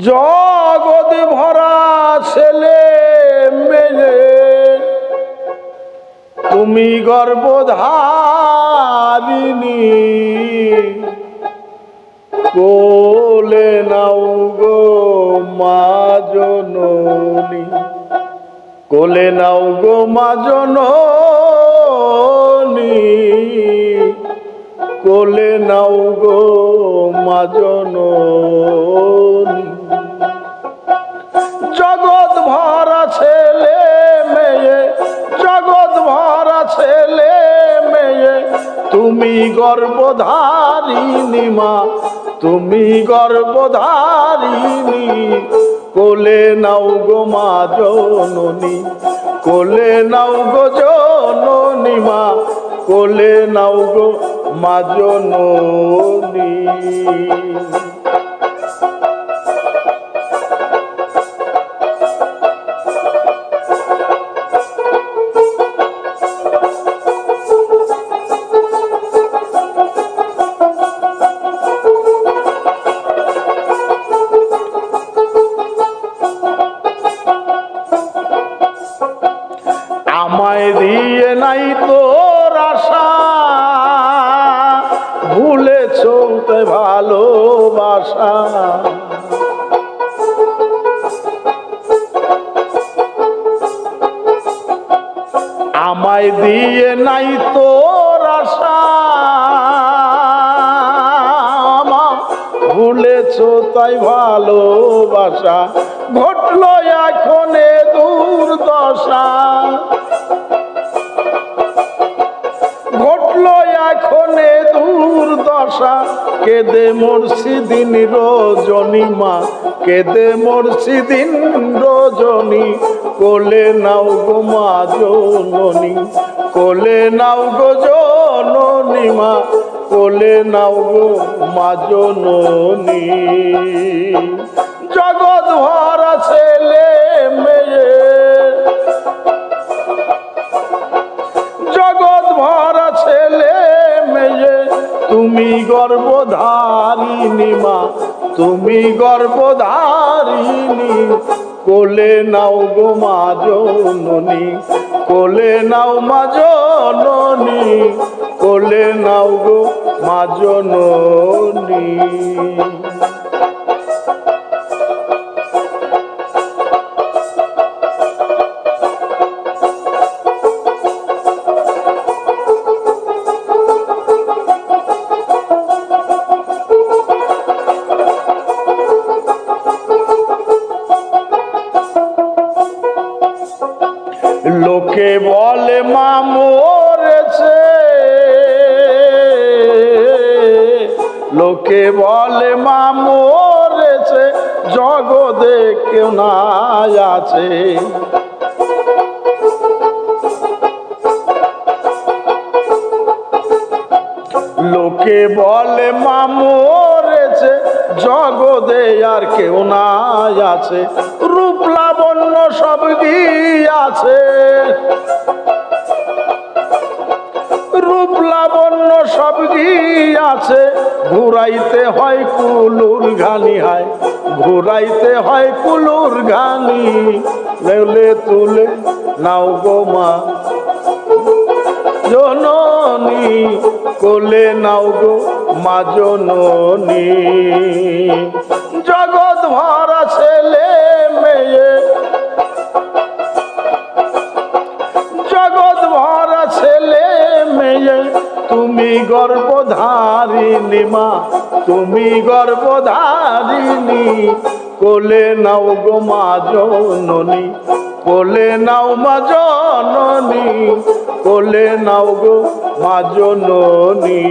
জগৎ ভরা ছেলে মেলে। তুমি গর্ভধারিণী। কোলে নাও গো মা জননী। কোলে নাও গো মা জননী। কোলে নাও গো মা জননী। জগৎ ভরা ছেলে মেয়ে, জগৎ ভরা ছেলে মেয়ে। তুমি গর্ভধারিণী মা, তুমি গর্ভধারিণী। কোলে নাও গো মা জননী, কোলে নাও গো জননী মা, কোলে নাও গো মা জননী। আমায় দিয়ে নাই তোর আশা। ভুলে চলতে ভালোবাসা। আমায় দিয়ে নাই তোর আশা। ভুলেছ তাই ভালোবাসা। ঘটলো এখন দুর্দশা। দুর্দশা কেদে মরছি দিন রজনী মা কেদে মরছি দিন রজনী, কোলে নাও গো মা জননী কোলে নাও গো জননী মা কোলে নাও গো মা জননী। জগৎ ভরা ছেলে, মেয়ে তুমি গর্বধারিণী মা, তুমি গর্বধারিণী কোলে নাও গো মা জননী, কোলে নাও মা জননী, কোলে নাও গো মা জননী। লোকে বলে মা মরেছে লোকে বলে মা মরেছে জগতে কেউ নাই আছে। লোকে বলে মা মরেছে জগদে আর কেউ নাই আছে। রূপ লাবণ্য সব আছে রূপ লাবণ্য সব আছে ঘুরাইতে হয় কুলুর ঘানি, হয়। ঘুরাইতে হয় কুলুর ঘানি। নেলে তুলে নাও গো মা। জননী কোলে নাও গো মা জননী, জগৎ ভরা ছেলে মেয়ে। জগৎ ভরা ছেলে মেয়ে, তুমি গর্ভধারিণী মা, তুমি গর্ভধারিণী। কোলে নাও গো মা জননী, কোলে নাও মা জননী, কোলে নাও গো মা জননী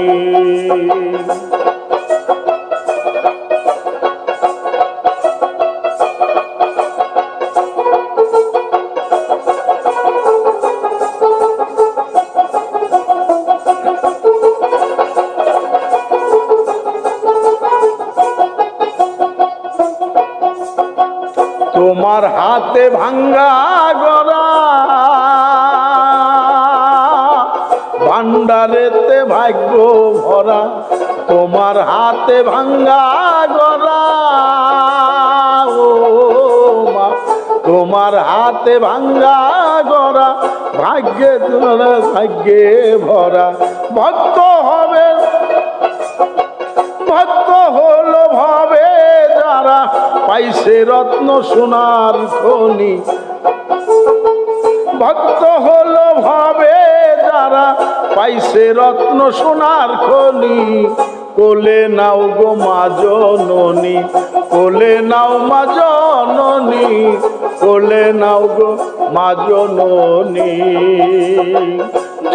তোমার হাতে ভাঙ্গা গড়া ভান্ডারেতে ভাগ্য ভরা, তোমার হাতে ভাঙ্গা গড়া। মা, তোমার হাতে ভাঙ্গা গড়া, ভাগ্যে ভাগ্যে ভরা। ভক্ত হবে, ভক্ত হলো ভাবে যারা, পাইছে রত্ন সোনার খনি। ভক্ত হলো পাইছে রত্ন সোনার খনি। কোলে নাও গো মা জননী, কোলে নাও মা জননী, কোলে নাও গো মা জননী।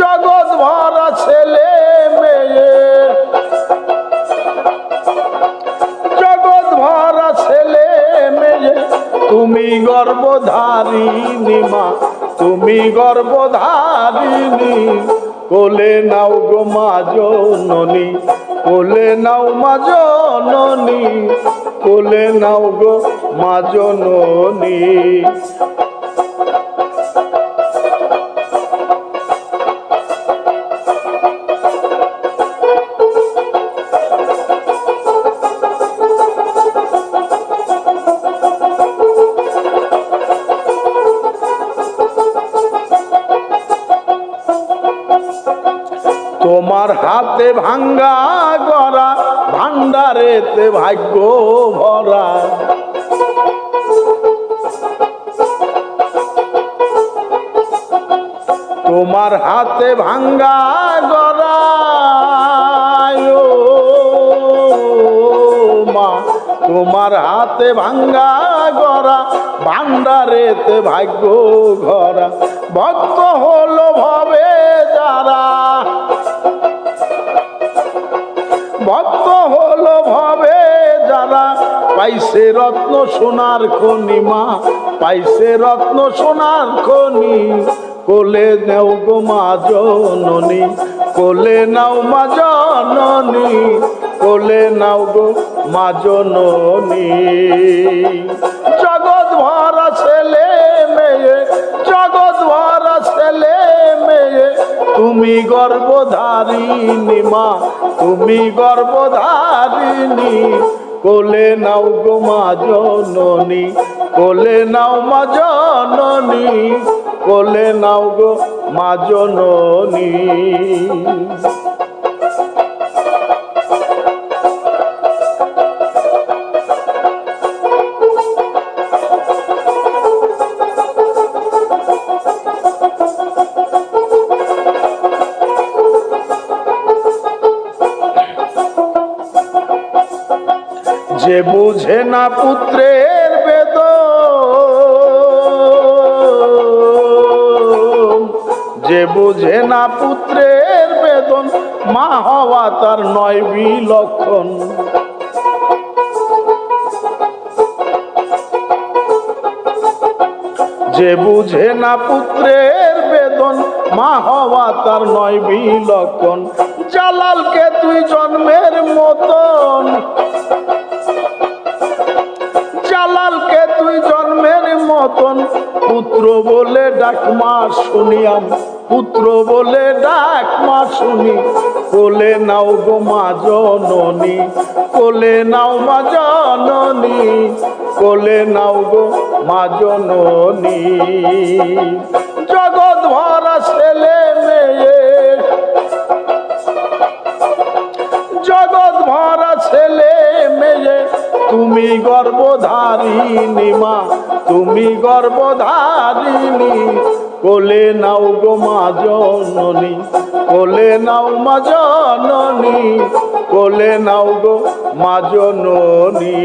জগৎ ভরা ছেলে মেয়ে, জগৎ ভরা ছেলে মেয়ে, তুমি গর্ভধারিণী মা, তুমি গর্ভধারিণী। কোলে নাও গো মা জননী কোলে নাও মা জননী কোলে নাও গো মা জননী। তোমার হাতে ভাঙ্গা গড়া ভান্ডারেতে ভাগ্য ভরা। তোমার হাতে ভাঙ্গা গড়া মা। তোমার হাতে ভাঙ্গা গড়া ভান্ডারেতে ভাগ্য ঘরা ভক্ত হলো ভবে যারা যারা পাইছে রত্ন সোনার খনি, মা। পাইছে রত্ন সোনার খনি। কোলে নেও গো মা জননী, কোলে নাও মা জননী, কোলে নাও গো মা জননী। জগৎ ভরা ছেলে মেয়ে, জগৎ ভরা ছেলে মেয়ে। তুমি গর্ভধারিণী মা, তুমি গর্ভধারিণী। কোলে নাও গো মা জননী কোলে নাও মা জননী কোলে নাও গো মা জননী। যে বুঝে না পুত্রের বেদ যে বুঝে না পুত্রের বেদন, মা হওয়া তার নয় বিলক্ষণ। যে বুঝে না পুত্রের বেদন, মা হওয়া তার নয় বিলক্ষণ। জালালকে তুই জন্মের মতন। জালালকে তুই জন্মের মতন। পুত্র বলে ডাক মা শুনিয়াম, পুত্র বলে ডাক মা শুনি। কোলে নাও গো মা জননী, কোলে নাও মা জননী, কোলে নাও গো মা জননী। জগৎ ভরা ছেলে মেয়ে। জগৎ ভরা ছেলে মেয়ে। তুমি গর্ভধারিণী মা, তুমি গর্ভধারিণী। কোলে নাও গো মা জননী, কোলে নাও মা জননী, কোলে নাও গো মা জননী।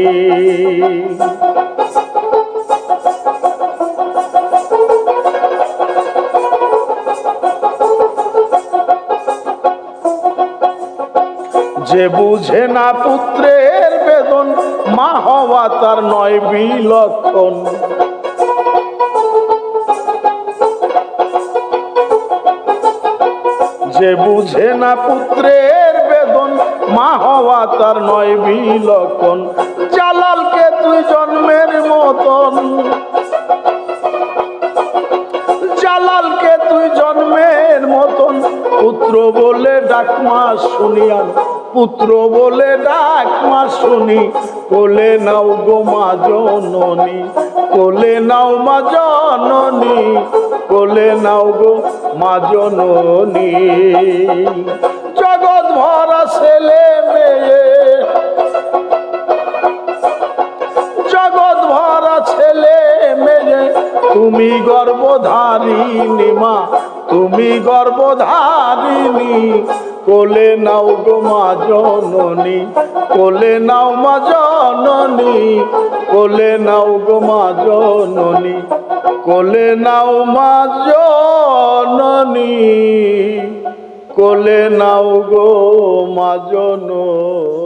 যে বুঝে না পুত্রের বেদন, মা হওয়া তার নয় বিলক্ষণ। যে বুঝে না পুত্রের বেদন, মা হওয়া তার নয় বিলক্ষণ। জালালকে তুই জন্মের মতন। তুই জন্মের মতন। পুত্র বলে ডাকমা শুনিয়ান। পুত্র বলে ডাক মা শুনি। কোলে নাও গো মা জননী, কোলে নাও মা জননী, কোলে নাও গো মা জননী। জগৎ ভরা ছেলে মেয়ে, জগৎ ভরা ছেলে মেয়ে, তুমি গর্ভধারিণী মা, তুমি গর্ভধারিণী। কোলে নাও গো মা জননী, কোলে নাও মা জননী, কোলে নাও গো মা জননী, কোলে নাও মা জননী, কোলে নাও গো মা জননী।